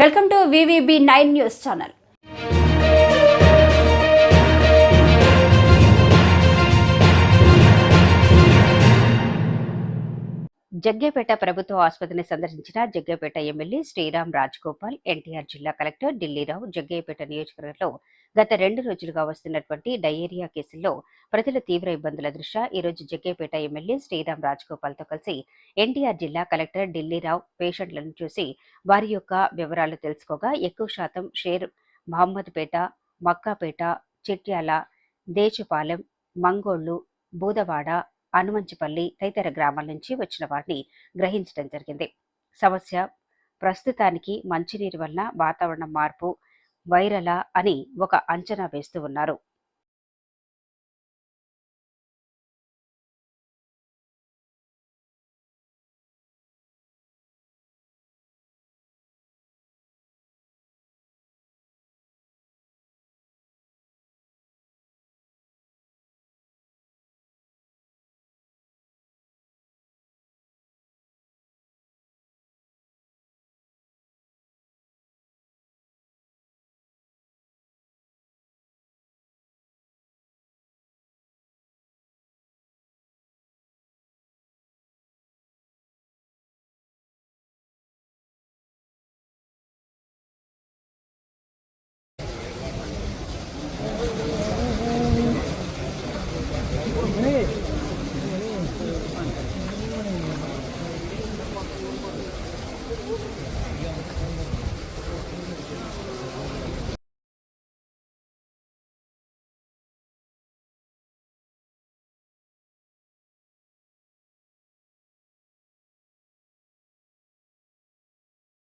Welcome to VVB nine news channel. Jaggayyapeta ప్రభుత్వ ఆసుపత్రిని సందర్శించిన జగ్గేపేట ఎమ్మెల్యే శ్రీరామ్ రాజగోపాల్ ఎన్టీఆర్ జిల్లా కలెక్టర్ ఢిల్లీరావు జగ్గేపేట నియోజకవర్గంలో గత రెండు రోజులుగా వస్తున్నటువంటి డయేరియా కేసుల్లో ప్రజల తీవ్ర ఇబ్బందుల దృష్ట్యా ఈరోజు జగ్గేపేట ఎమ్మెల్యే శ్రీరామ్ రాజగోపాల్తో కలిసి ఎన్టీఆర్ జిల్లా కలెక్టర్ ఢిల్లీరావు పేషెంట్లను చూసి వారి యొక్క వివరాలు తెలుసుకోగా ఎక్కువ శాతం షేర్ మహమ్మద్పేట మక్కాపేట చిట్యాల దేశపాలెం మంగోళ్ళు బూదవాడ అనుమంచిపల్లి తదితర గ్రామాల నుంచి వచ్చిన వారిని గ్రహించడం జరిగింది. సమస్య ప్రస్తుతానికి మంచినీరు వలన వాతావరణ మార్పు వైరలా అని ఒక అంచనా వేస్తూ ఉన్నారు. Hey.